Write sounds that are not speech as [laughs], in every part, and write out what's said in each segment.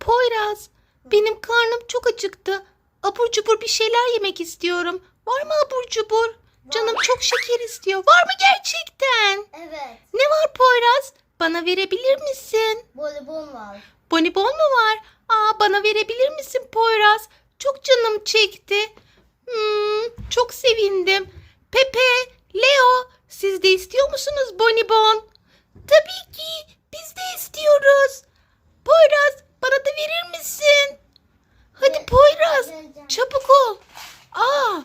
Poyraz, benim karnım çok acıktı. Abur cubur bir şeyler yemek istiyorum. Var mı abur cubur? Canım çok şeker istiyor. Var mı gerçekten? Evet. Ne var Poyraz? Bana verebilir misin? Voleybol var. Bonibon mu var? Aa bana verebilir misin Poyraz? Çok canım çekti. Hmm, çok sevindim. Pepe, Leo, siz de istiyor musunuz bonibon? Tabii ki. Biz de istiyoruz. Poyraz, bana da verir misin? Hadi Evet, Poyraz, vereceğim. çabuk ol. Aa,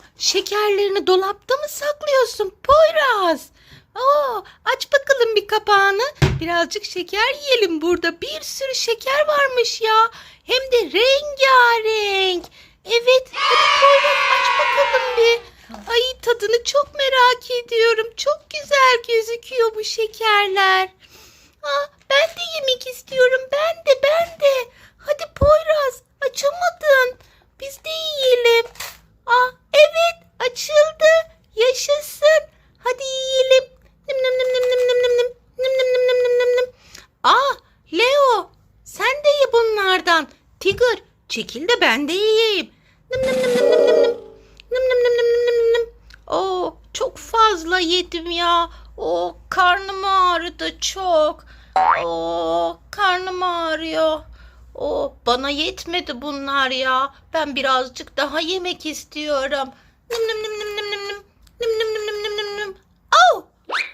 şekerlerini dolapta mı saklıyorsun Poyraz? Aa, aç bakalım bir kapağını. Birazcık şeker yiyelim burada. Bir sürü şeker varmış ya. Hem de rengarenk. Evet, hadi Poyraz aç bakalım bir. Ay tadını çok merak ediyorum. Çok güzel gözüküyor bu şekerler. Aa, ben de yemek istiyorum. Ben de, ben de. Hadi Poyraz, açamadın. Biz de yiyelim. Aa, evet, açıldı. Yaşasın. Hadi yiyelim. Nim nim nim nim nim nim nim nim. Nim nim nim nim nim nim nim. Aa, Leo, sen de ye bunlardan. Tigger, çekil de ben de yiyeyim. Nim nim nim nim nim nim nim. Nim nim nim nim nim nim nim. Oo, çok fazla yedim ya. O karnım ağrıdı çok. Oo, karnım ağrıyor. O bana yetmedi bunlar ya. Ben birazcık daha yemek istiyorum. Nim nim nim nim nim nim nim. Nim nim nim nim nim nim nim. Au!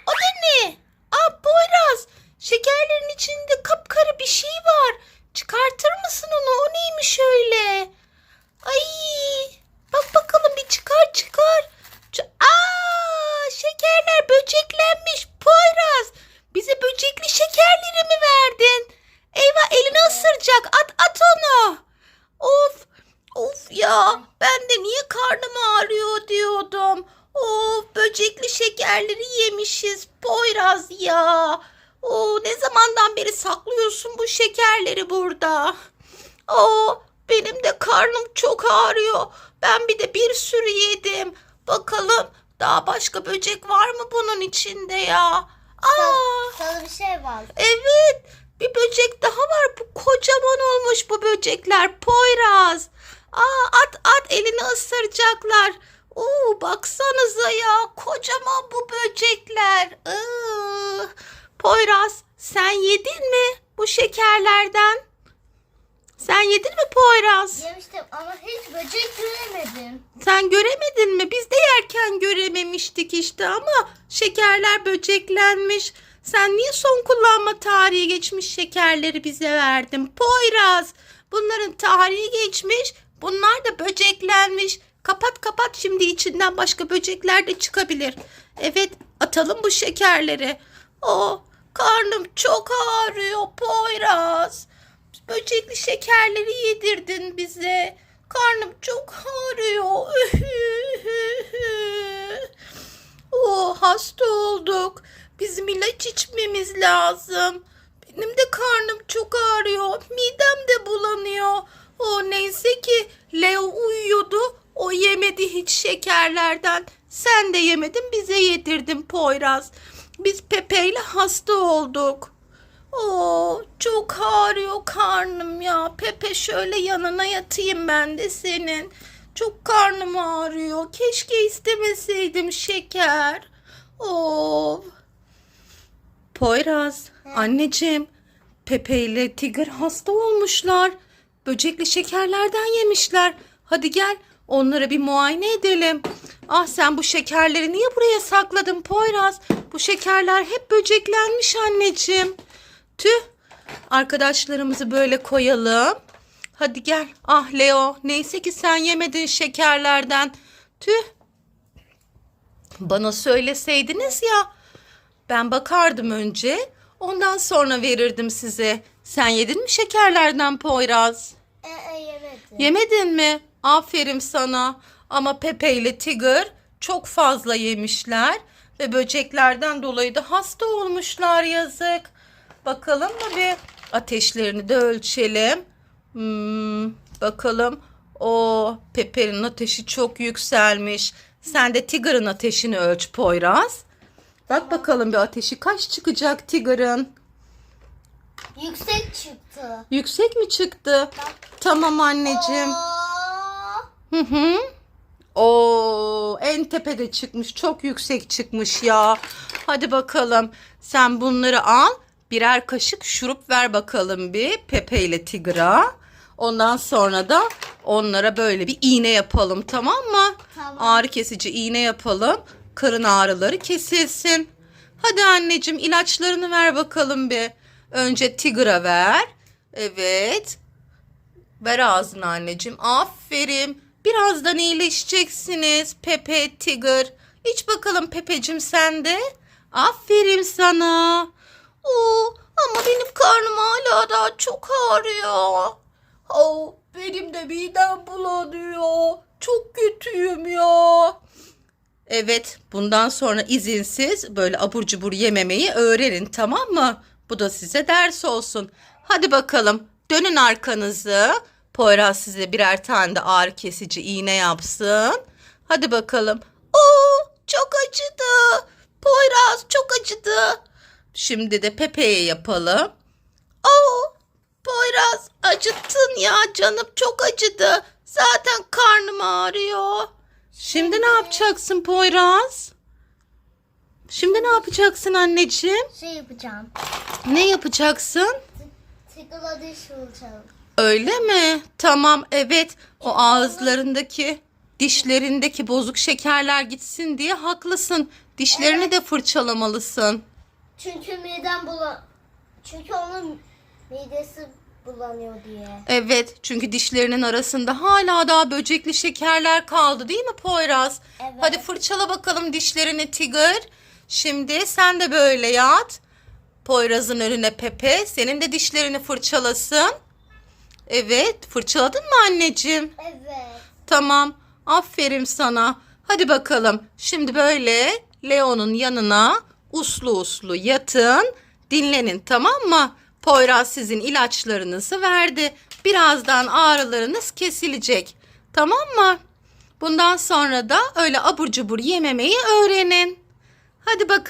O da ne? Aa Poyraz. Şekerlerin içinde kapkara bir şey var. Çıkartır mısın onu? O neymiş öyle? Ay! Bak bakalım bir çıkar çıkar. Ç- Aa! Şekerler böceklenmiş. Poyraz. Bize böcekli şekerleri mi verdin? Eyvah elini ısıracak. At at onu. Of. Of ya. Ben de niye karnım ağrıyor diyordum. Of böcekli şekerleri yemişiz. Poyraz ya. O ne zamandan beri saklıyorsun bu şekerleri burada? Oo benim de karnım çok ağrıyor. Ben bir de bir sürü yedim. Bakalım daha başka böcek var mı bunun içinde ya? Aa Sana bir şey var. evet bir böcek daha var. Bu kocaman olmuş bu böcekler. Poyraz. Aa at at elini ısıracaklar. Oo baksanıza ya kocaman bu böcekler. Iı. Poyraz sen yedin mi bu şekerlerden? Sen yedin mi Poyraz? Yemiştim ama hiç böcek göremedim. Sen göremedin mi? Biz de yerken görememiştik işte ama şekerler böceklenmiş. Sen niye son kullanma tarihi geçmiş şekerleri bize verdin? Poyraz, bunların tarihi geçmiş, bunlar da böceklenmiş. Kapat kapat şimdi içinden başka böcekler de çıkabilir. Evet, atalım bu şekerleri. O karnım çok ağrıyor Poyraz. Böcekli şekerleri yedirdin bize. Karnım çok ağrıyor. [laughs] oh, hasta olduk. Bizim ilaç içmemiz lazım. Benim de karnım çok ağrıyor. Midem de bulanıyor. O neyse ki yemedi hiç şekerlerden. Sen de yemedin bize yedirdin Poyraz. Biz Pepe ile hasta olduk. Oo, çok ağrıyor karnım ya. Pepe şöyle yanına yatayım ben de senin. Çok karnım ağrıyor. Keşke istemeseydim şeker. Oo. Poyraz, anneciğim. Pepe ile Tiger hasta olmuşlar. Böcekli şekerlerden yemişler. Hadi gel onlara bir muayene edelim. Ah sen bu şekerleri niye buraya sakladın Poyraz? Bu şekerler hep böceklenmiş anneciğim. Tüh. Arkadaşlarımızı böyle koyalım. Hadi gel. Ah Leo. Neyse ki sen yemedin şekerlerden. Tüh. Bana söyleseydiniz ya. Ben bakardım önce. Ondan sonra verirdim size. Sen yedin mi şekerlerden Poyraz? E, e yemedim. Yemedin mi? Aferin sana. Ama Pepe ile Tigger çok fazla yemişler ve böceklerden dolayı da hasta olmuşlar yazık. Bakalım mı bir ateşlerini de ölçelim. Hmm, bakalım. O Pepe'nin ateşi çok yükselmiş. Sen de Tigger'ın ateşini ölç Poyraz. Bak bakalım bir ateşi kaç çıkacak Tigger'ın. Yüksek çıktı. Yüksek mi çıktı? Tamam anneciğim. Aa, Hı hı. Oo, en tepede çıkmış. Çok yüksek çıkmış ya. Hadi bakalım. Sen bunları al. Birer kaşık şurup ver bakalım bir Pepe ile Tigra. Ondan sonra da onlara böyle bir iğne yapalım tamam mı? Tamam. Ağrı kesici iğne yapalım. Karın ağrıları kesilsin. Hadi anneciğim ilaçlarını ver bakalım bir. Önce Tigra ver. Evet. Ver ağzına anneciğim. Aferin. Birazdan iyileşeceksiniz. Pepe, Tigger. İç bakalım Pepecim sen de. Aferin sana. Oo, ama benim karnım hala daha çok ağrıyor. Oh, benim de midem bulanıyor. Çok kötüyüm ya. Evet, bundan sonra izinsiz böyle abur cubur yememeyi öğrenin tamam mı? Bu da size ders olsun. Hadi bakalım dönün arkanızı. Poyraz size birer tane de ağrı kesici iğne yapsın. Hadi bakalım. Oo, çok acıdı. Poyraz çok acıdı. Şimdi de Pepe'ye yapalım. Oo, Poyraz acıttın ya canım çok acıdı. Zaten karnım ağrıyor. Şimdi ne yapacaksın Poyraz? Şimdi ne yapacaksın anneciğim? şey yapacağım. Ne yapacaksın? Tıkıla diş fırçalı. Öyle mi? Tamam evet. O ağızlarındaki dişlerindeki bozuk şekerler gitsin diye haklısın. Dişlerini de fırçalamalısın. Çünkü midem bulan... Çünkü onun midesi bulanıyor diye. Evet çünkü dişlerinin arasında hala daha böcekli şekerler kaldı değil mi Poyraz? Evet. Hadi fırçala bakalım dişlerini Tigger. Şimdi sen de böyle yat. Poyraz'ın önüne Pepe. Senin de dişlerini fırçalasın. Evet fırçaladın mı anneciğim? Evet. Tamam. Aferin sana. Hadi bakalım. Şimdi böyle Leo'nun yanına uslu uslu yatın. Dinlenin tamam mı? Poyraz sizin ilaçlarınızı verdi. Birazdan ağrılarınız kesilecek. Tamam mı? Bundan sonra da öyle abur cubur yememeyi öğrenin. Hadi bakalım.